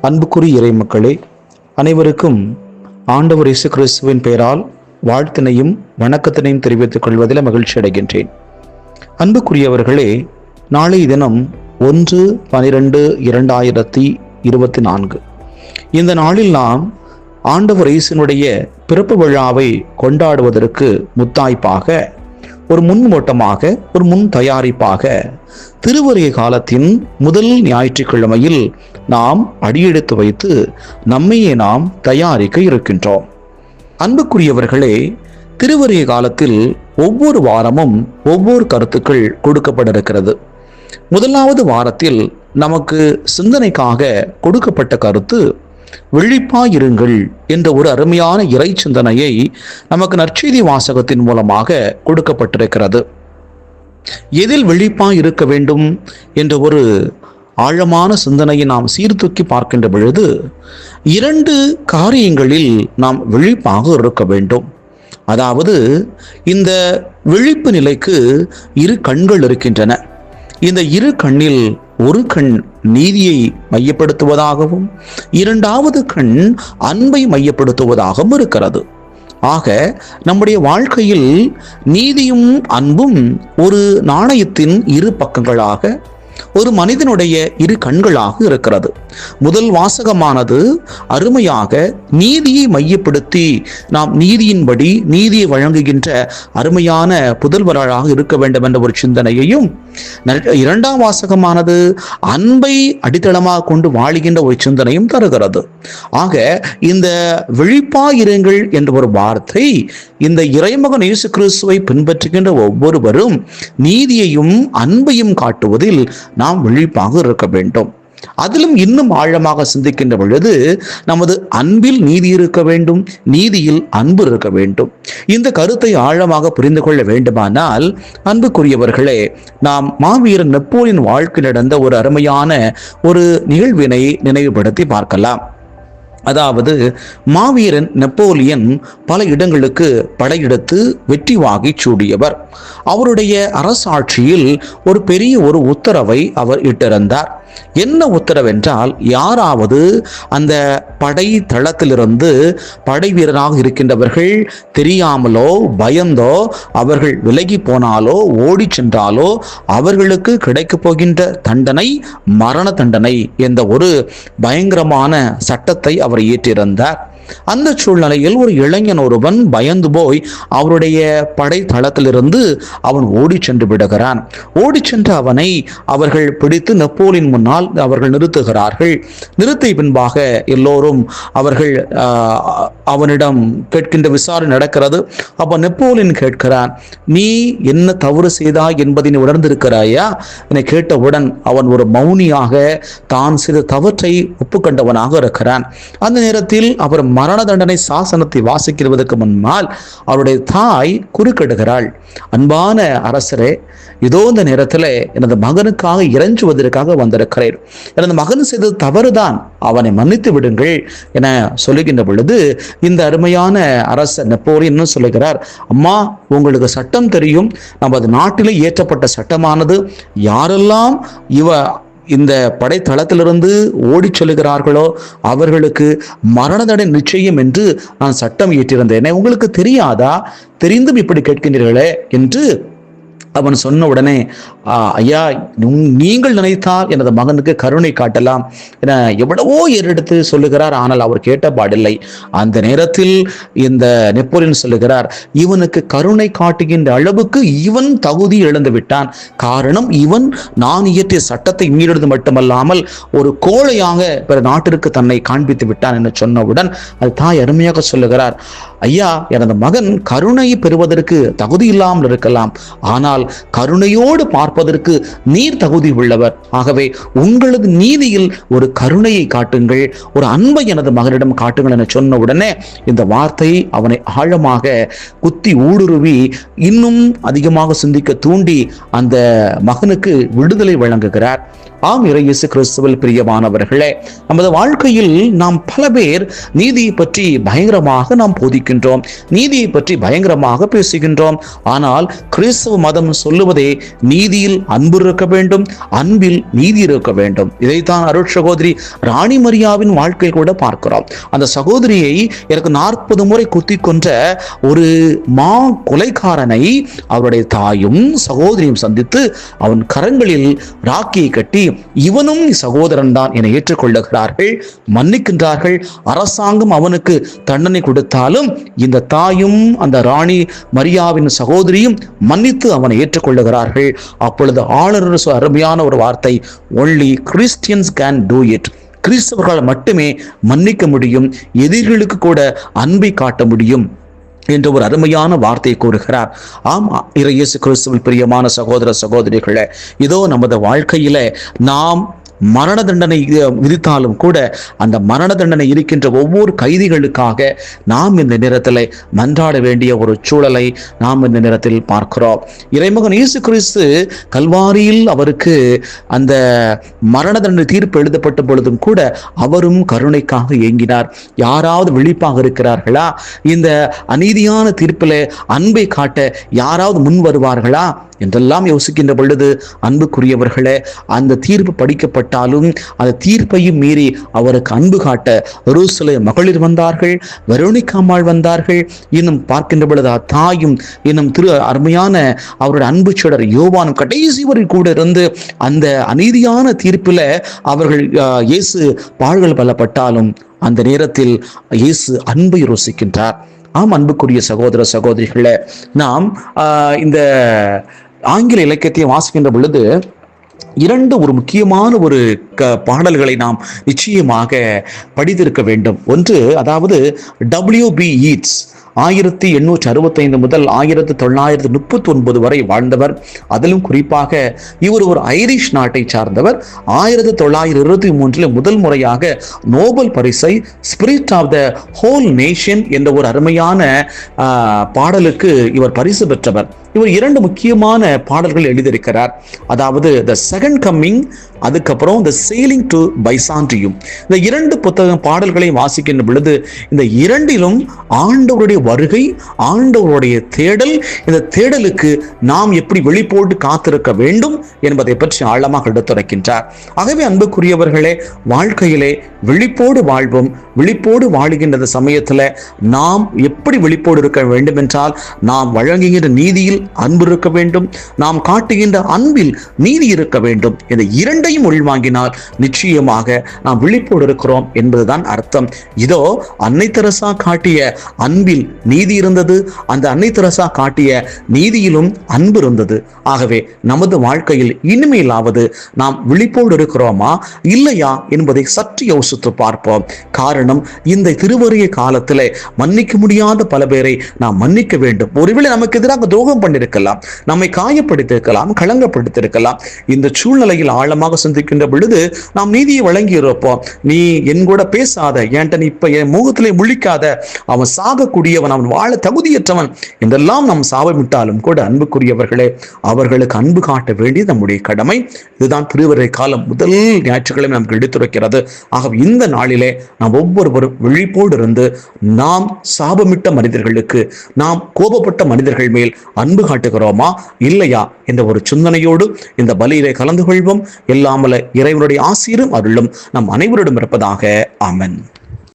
அன்புக்குரிய இறை மக்களே அனைவருக்கும் ஆண்டவர் இசு கிறிஸ்துவின் பெயரால் வாழ்த்தினையும் வணக்கத்தினையும் தெரிவித்துக் கொள்வதில் மகிழ்ச்சி அடைகின்றேன். அன்புக்குரியவர்களே நாளை தினம் ஒன்று பனிரெண்டு இரண்டாயிரத்தி இருபத்தி நான்கு. இந்த நாளில் நாம் ஆண்டவர் இயேசுனுடைய பிறப்பு விழாவை கொண்டாடுவதற்கு முத்தாய்ப்பாக ஒரு முன்மோட்டமாக ஒரு முன் தயாரிப்பாக திருவருகை காலத்தின் முதல் ஞாயிற்றுக்கிழமையில் நாம் அடியெடுத்து வைத்து நம்மையே நாம் தயாரிக்க இருக்கின்றோம். அன்புக்குரியவர்களே திருவருகை காலத்தில் ஒவ்வொரு வாரமும் ஒவ்வொரு கருத்துக்கள் கொடுக்கப்பட இருக்கிறது முதலாவது வாரத்தில் நமக்கு சிந்தனைக்காக கொடுக்கப்பட்ட கருத்து விழிப்பாயிருங்கள் என்ற ஒரு அருமையான இறை சிந்தனையை நமக்கு நற்செய்தி வாசகத்தின் மூலமாக கொடுக்கப்பட்டிருக்கிறது. எதில் விழிப்பாய் இருக்க வேண்டும் என்ற ஒரு ஆழமான சிந்தனையை நாம் சீர்தூக்கி பார்க்கின்ற பொழுது இரண்டு காரியங்களில் நாம் விழிப்பாக இருக்க வேண்டும். அதாவது இந்த விழிப்பு நிலைக்கு இரு கண்கள் இருக்கின்றன. இந்த இரு கண்ணில் ஒரு கண் நீதியை மையப்படுத்துவதாகவும் இரண்டாவது கண் அன்பை மையப்படுத்துவதாகவும் இருக்கிறது. ஆக நம்முடைய வாழ்க்கையில் நீதியும் அன்பும் ஒரு நாணயத்தின் இரு பக்கங்களாக ஒரு மனிதனுடைய இரு கண்களாக இருக்கிறது. முதல் வாசகமானது அருமையாக நீதியை மையப்படுத்தி நாம் நீதியின்படி நீதியை வழங்குகின்ற அருமையான புதல்வராக இருக்க வேண்டும் என்ற ஒரு சிந்தனையையும் இரண்டாம் வாசகமானது அன்பை அடித்தளமாக கொண்டு வாழுகின்ற ஒரு சிந்தனையும் தருகிறது. ஆக இந்த விழிப்பாயிருங்கள் என்ற ஒரு வார்த்தை இந்த இறைமகன் இயேசு கிறிஸ்துவை பின்பற்றுகின்ற ஒவ்வொருவரும் நீதியையும் அன்பையும் காட்டுவதில் நாம் விழிப்பாக இருக்க வேண்டும். அதிலும் இன்னும் ஆழமாக சிந்திக்கின்ற பொழுது நமது அன்பில் நீதி இருக்க வேண்டும் நீதியில் அன்பு இருக்க வேண்டும். இந்த கருத்தை ஆழமாக புரிந்து கொள்ள வேண்டுமானால் அன்புக்குரியவர்களே நாம் மாவீரன் நெப்போலியன் வாழ்க்கை நடந்த ஒரு அருமையான ஒரு நிகழ்வினை நினைவுபடுத்தி பார்க்கலாம். அதாவது மாவீரன் நெப்போலியன் பல இடங்களுக்கு படையெடுத்து வெற்றி வாகி சூடியவர். அவருடைய அரசாட்சியில் ஒரு பெரிய ஒரு உத்தரவை அவர் இட்டிருந்தார். என்ன உத்தரவென்றால் யாராவது அந்த படை தளத்திலிருந்து படை வீரராக இருக்கின்றவர்கள் தெரியாமலோ பயந்தோ அவர்கள் விலகி போனாலோ ஓடி சென்றாலோ அவர்களுக்கு கிடைக்கப் போகின்ற தண்டனை மரண தண்டனை என்ற ஒரு பயங்கரமான சட்டத்தை அவர் இயற்றியிருந்தார் அந்த சூழ்நிலையில் ஒரு இளைஞன் ஒருவன் பயந்து போய் அவருடைய படை தளத்திலிருந்து அவன் ஓடி சென்று விடுகிறான். ஓடி சென்ற அவனை அவர்கள் பிடித்து நெப்போலின் முன்னால் அவர்கள் நிறுத்துகிறார்கள். நிறுத்திய பின்பாக எல்லோரும் அவர்கள் அவனிடம் கேட்கின்ற விசாரணை நடக்கிறது. அப்ப நெப்போலின் கேட்கிறான் நீ என்ன தவறு செய்தாய் என்பதை நீ உணர்ந்திருக்கிறாயா? என்னை கேட்டவுடன் அவன் ஒரு மௌனியாக தான் செய்த தவற்றை ஒப்புக்கொண்டவனாக இருக்கிறான். அந்த நேரத்தில் அவர் மரண தண்டனை சாசனத்தை வாசிக்கிறதுக்கு முன்னால் அவருடைய தாய் குறுக்கிடுகிறாள். அன்பான அரசரே இதோ இந்த நேரத்தில் எனது மகனுக்காக இறைஞ்சுவதற்காக வந்திருக்கிறேன். எனது மகன் செய்தது தவறுதான் அவனை மன்னித்து விடுங்கள் என சொல்லுகின்ற பொழுது இந்த அருமையான அரசர் நெப்போலியன் சொல்லுகிறார்? அம்மா உங்களுக்கு சட்டம் தெரியும். நமது நாட்டிலே இயற்றப்பட்ட சட்டமானது. யாரெல்லாம் இவ இந்த படைத்தளத்திலிருந்து ஓடி செல்கிறார்களோ அவர்களுக்கு மரண தடை நிச்சயம் என்று நான் சட்டம் இயற்றியிருந்தேனே. உங்களுக்கு தெரியாதா? தெரிந்தும் இப்படி கேட்கின்றீர்களே என்று அவன் சொன்ன உடனே ஐயா நீங்கள் நினைத்தால் எனது மகனுக்கு கருணை காட்டலாம் என எவ்வளவோ ஏறெடுத்து சொல்லுகிறார். ஆனால் அவர் கேட்ட பாடில்லை. அந்த நேரத்தில் இந்த நெப்போலியன் சொல்லுகிறார் இவனுக்கு கருணை காட்டுகின்ற அளவுக்கு இவன் தகுதி இழந்து விட்டான். காரணம் இவன் நான் இயற்றிய சட்டத்தை மீறது மட்டுமல்லாமல் ஒரு கோழையாக பிற நாட்டிற்கு தன்னை காண்பித்து விட்டான் என்று சொன்னவுடன் அது தாய் அருமையாக சொல்லுகிறார் ஐயா எனது மகன் கருணை பெறுவதற்கு தகுதி இல்லாமல் இருக்கலாம். ஆனால் கருணையோடு பார்ப்பதற்கு நீர் தகுதி உள்ளவர். ஆகவே உங்களது நீதியில் ஒரு கருணையை காட்டுங்கள் ஒரு அன்பை எனது மகனிடம் காட்டுங்கள் என சொன்ன உடனே இந்த வார்த்தை அவனை ஆழமாக குத்தி ஊடுருவி இன்னும் அதிகமாக சிந்திக்க தூண்டி அந்த மகனுக்கு விடுதலை வழங்குகிறார். ஆம் இறையேசு கிறிஸ்துவல் பிரியமானவர்களே நமது வாழ்க்கையில் நாம் பல பேர் நீதியை பற்றி பயங்கரமாக நாம் போதிக்கின்றோம் நீதியை பற்றி பயங்கரமாக பேசுகின்றோம். ஆனால் கிறிஸ்துவ மதம் சொல்லுவதே நீதியில் அன்பு இருக்க வேண்டும் அன்பில் நீதி இருக்க வேண்டும். இதைத்தான் அருட் சகோதரி ராணி மரியாவின் வாழ்க்கையில் கூட பார்க்கிறோம். அந்த சகோதரியை எனக்கு நாற்பது முறை குத்தி கொன்ற ஒரு மா கொலைக்காரனை அவருடைய தாயும் சகோதரியும் சந்தித்து அவன் கரங்களில் ராக்கியை கட்டி இவனும் சகோதரன் தான் என ஏற்றுக்கொள்ளுகிறார்கள் மன்னிக்கின்றார்கள். அரசாங்கம் அவனுக்கு தண்டனை கொடுத்தாலும் இந்த தாயும் அந்த ராணி மரியாவின் சகோதரியும் மன்னித்து அவனை ஏற்றுக்கொள்ளுகிறார்கள். அப்பொழுது ஆளுநர் அருமையான ஒரு வார்த்தை only Christians can do it கிறிஸ்தவர்களால் மட்டுமே மன்னிக்க முடியும் எதிரிகளுக்கு கூட அன்பை காட்ட முடியும் என்ற ஒரு அருமையான வார்த்தையை கூறுகிறார். ஆம் இறையேசு கிறிஸ்துவில் பிரியமான சகோதர சகோதரிகளை இதோ நமது வாழ்க்கையில நாம் மரண தண்டனை விதித்தாலும் கூட அந்த மரண தண்டனை இருக்கின்ற ஒவ்வொரு கைதிகளுக்காக நாம் இந்த நேரத்தில் மன்றாட வேண்டிய ஒரு சூழலை நாம் இந்த நேரத்தில் பார்க்கிறோம். இறைமகன் இயேசு கிறிஸ்து கல்வாரியில் அவருக்கு அந்த மரண தண்டனை தீர்ப்பு எழுதப்பட்ட பொழுதும் கூட அவரும் கருணைக்காக ஏங்கினார். யாராவது விழிப்பாக இருக்கிறார்களா? இந்த அநீதியான தீர்ப்பில் அன்பை காட்ட யாராவது முன் வருவார்களா? என்றெல்லாம் யோசிக்கின்ற பொழுது அன்புக்குரியவர்களே அந்த தீர்ப்பு படிக்கப்பட்டாலும் அந்த தீர்ப்பையும் மீறி அவருக்கு அன்பு காட்ட ரூசலே மகளிர் வந்தார்கள் வெரோனிக்காமாள் வந்தார்கள். இன்னும் பார்க்கின்ற பொழுது தாயும் இன்னும் திரு அருமையான அவருடைய அன்பு சுடர் யோவானும் கடைசி வரை கூட இருந்து அந்த அநீதியான தீர்ப்பில் அவர்கள் இயேசு பாழ்கள் பலப்பட்டாலும் அந்த நேரத்தில் இயேசு அன்பை ருசிக்கின்றார் ஆம் அன்புக்குரிய சகோதர சகோதரிகளை நாம் இந்த ஆங்கில இலக்கியத்தையும் வாசிக்கின்ற பொழுது இரண்டு ஒரு முக்கியமான ஒரு க பாடல்களை நாம் நிச்சயமாக படித்திருக்க வேண்டும். ஒன்று அதாவது டபிள்யூ பி ஈட்ஸ் ஆயிரத்தி எண்ணூற்றி அறுபத்தைந்து முதல் ஆயிரத்தி தொள்ளாயிரத்தி முப்பத்தி ஒன்பது வரை வாழ்ந்தவர். அதிலும் குறிப்பாக இவர் ஒரு ஐரிஷ் நாட்டை சார்ந்தவர். ஆயிரத்தி தொள்ளாயிரத்தி இருபத்தி மூன்றில் முதல் முறையாக நோபல் பரிசை spirit of the whole nation என்ற ஒரு அருமையான பாடலுக்கு இவர் பரிசு பெற்றவர். இவர் இரண்டு முக்கியமான பாடல்கள் எழுதியிருக்கிறார். அதாவது த செகண்ட் கம்மிங் அதுக்கப்புறம் த சேலிங் டு பைசாண்டியும் இந்த இரண்டு புத்தக பாடல்களை வாசிக்கின்ற பொழுது இந்த இரண்டிலும் ஆண்டவருடைய வருகை ஆண்டவருடைய தேடல் இந்த தேடலுக்கு நாம் எப்படி வெளிப்போட்டு காத்திருக்க வேண்டும் என்பதை பற்றி ஆழமாக எடுத்துரைக்கின்றார். ஆகவே அன்புக்குரியவர்களே வாழ்க்கையிலே விழிப்போடு வாழ்வோம் விழிப்போடு வாழுகின்ற சமயத்தில் நாம் எப்படி விழிப்போடு இருக்க வேண்டும் என்றால் நாம் வழங்குகின்ற நீதியில் அன்பு இருக்க வேண்டும். நாம் காட்டுகின்ற அன்பில் நீதி இருக்க வேண்டும். இந்த இரண்டையும் உள்வாங்கினால் நிச்சயமாக நாம் விழிப்போடு இருக்கிறோம் என்பதுதான் அர்த்தம். இதோ அன்னை தெரசா காட்டிய அன்பில் நீதி இருந்தது. அந்த அன்னை தெரசா காட்டிய நீதியிலும் அன்பு இருந்தது. ஆகவே நமது வாழ்க்கையில் இனிமேலாவது நாம் விழிப்போடு இருக்கிறோமா இல்லையா என்பதை சற்று யோசித்து பார்ப்போம். காரணம் இந்த திருவருகை காலத்தில் மன்னிக்க முடியாத பல பேரை நாம் மன்னிக்க வேண்டும். ஒருவேளை நமக்கு எதிராக துரோகம் பண்ண கொண்டிருக்கலாம். நம்மை காயப்படுத்தியிருக்கலாம் களங்கப்படுத்தியிருக்கலாம் இந்த சூழ்நிலையில் ஆழமாக சிந்திக்கின்ற பொழுது நாம் நீதியை வழங்கி இருப்போம் நீ என் கூட பேசாத ஏன்ட்ட நீ இப்ப என் முகத்திலே முழிக்காத அவன் சாகக்கூடியவன் அவன் வாழ தகுதியற்றவன் என்றெல்லாம் நாம் சாபமிட்டாலும் கூட அன்புக்குரியவர்களே அவர்களுக்கு அன்பு காட்ட வேண்டியது நம்முடைய கடமை. இதுதான் திருவரை காலம். முதல் ஞாயிற்றுக்கிழமை நமக்கு எடுத்துரைக்கிறது. ஆகவே இந்த நாளிலே நாம் ஒவ்வொருவரும் விழிப்போடு இருந்து நாம் சாபமிட்ட மனிதர்களுக்கு நாம் கோபப்பட்ட மனிதர்கள் மேல் அன்பு அன்பு காட்டுகிறோமா இல்லையா? என்ற ஒரு சிந்தனையோடு இந்த பலியிலே கலந்து கொள்வோம். எல்லாமல இறைவனுடைய ஆசீரும் அருளும். நம் அனைவரிடம் இருப்பதாக. ஆமன்.